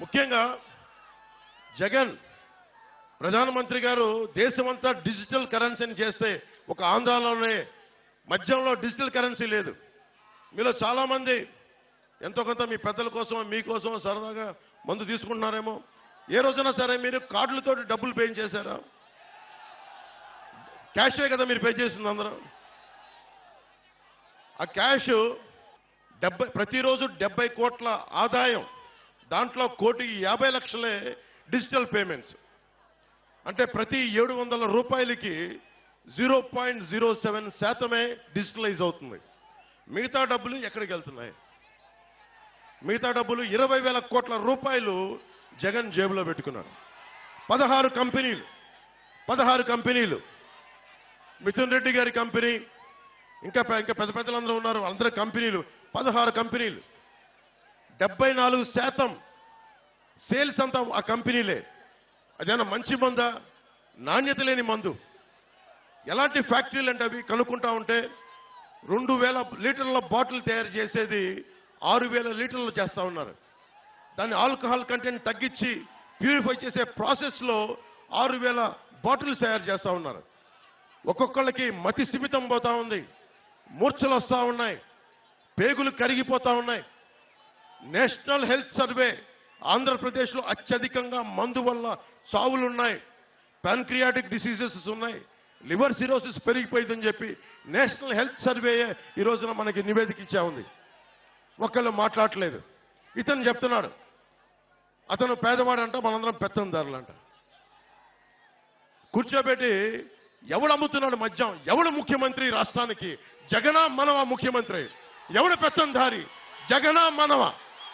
ముఖ్యంగా జగన్ ప్రధానమంత్రి గారు దేశమంతా డిజిటల్ కరెన్సీని చేస్తే ఒక ఆంధ్రాలోనే మధ్యంలో డిజిటల్ కరెన్సీ లేదు. మీలో చాలా మంది ఎంతో కొంత మీ పెద్దల కోసం మీకోసం సరదాగా మందు తీసుకుంటున్నారేమో. ఏ రోజైనా సరే మీరు కార్డులతో డబ్బులు పే చేశారా? క్యాషే కదా మీరు పే చేసింది అందరూ. ఆ క్యాష్ డెబ్బై ప్రతిరోజు డెబ్బై కోట్ల ఆదాయం దాంట్లో కోటి యాభై లక్షలే డిజిటల్ పేమెంట్స్. అంటే ప్రతి ఏడు వందల రూపాయలకి జీరో పాయింట్ జీరో సెవెన్ శాతమే డిజిటలైజ్ అవుతుంది. మిగతా డబ్బులు ఎక్కడికి వెళ్తున్నాయి? మిగతా డబ్బులు ఇరవై వేల కోట్ల రూపాయలు జగన్ జేబులో పెట్టుకున్నారు. పదహారు కంపెనీలు పదహారు కంపెనీలు. మిథున్ రెడ్డి గారి కంపెనీ ఇంకా ఇంకా పెద్ద పెద్దలందరూ ఉన్నారు అందరి కంపెనీలు పదహారు కంపెనీలు. డెబ్బై నాలుగు శాతం సేల్స్ అంతా ఆ కంపెనీలే. అదేనా మంచి మందా? నాణ్యత లేని మందు. ఎలాంటి ఫ్యాక్టరీలు అంటే అవి కనుక్కుంటా ఉంటే రెండు వేల లీటర్ల బాటిల్ తయారు చేసేది ఆరు వేల లీటర్లు చేస్తా ఉన్నారు. దాన్ని ఆల్కహాల్ కంటెంట్ తగ్గించి ప్యూరిఫై చేసే ప్రాసెస్లో ఆరు వేల బాటిల్స్ తయారు చేస్తూ ఉన్నారు. ఒక్కొక్కళ్ళకి మతి స్థిమితం పోతా ఉంది. మూర్ఛలు వస్తూ ఉన్నాయి. పేగులు కరిగిపోతా ఉన్నాయి. నేషనల్ హెల్త్ సర్వే ఆంధ్రప్రదేశ్లో అత్యధికంగా మందు వల్ల చావులున్నాయి పాన్క్రియాటిక్ డిసీజెస్ ఉన్నాయి. లివర్ సిరోసిస్ పెరిగిపోయిందని చెప్పి నేషనల్ హెల్త్ సర్వే ఈ రోజున మనకి నివేదిక ఇచ్చా ఉంది. ఒకళ్ళు మాట్లాడలేదు ఇతను చెప్తున్నాడు. అతను పేదవాడంట మనందరం పెత్తందారులంట. కూర్చోబెట్టి ఎవడు అమ్ముతున్నాడు మద్యం? ఎవడు ముఖ్యమంత్రి రాష్ట్రానికి? జగనా మనవ ముఖ్యమంత్రి? ఎవడు పెత్తందారి? జగనా మనవ?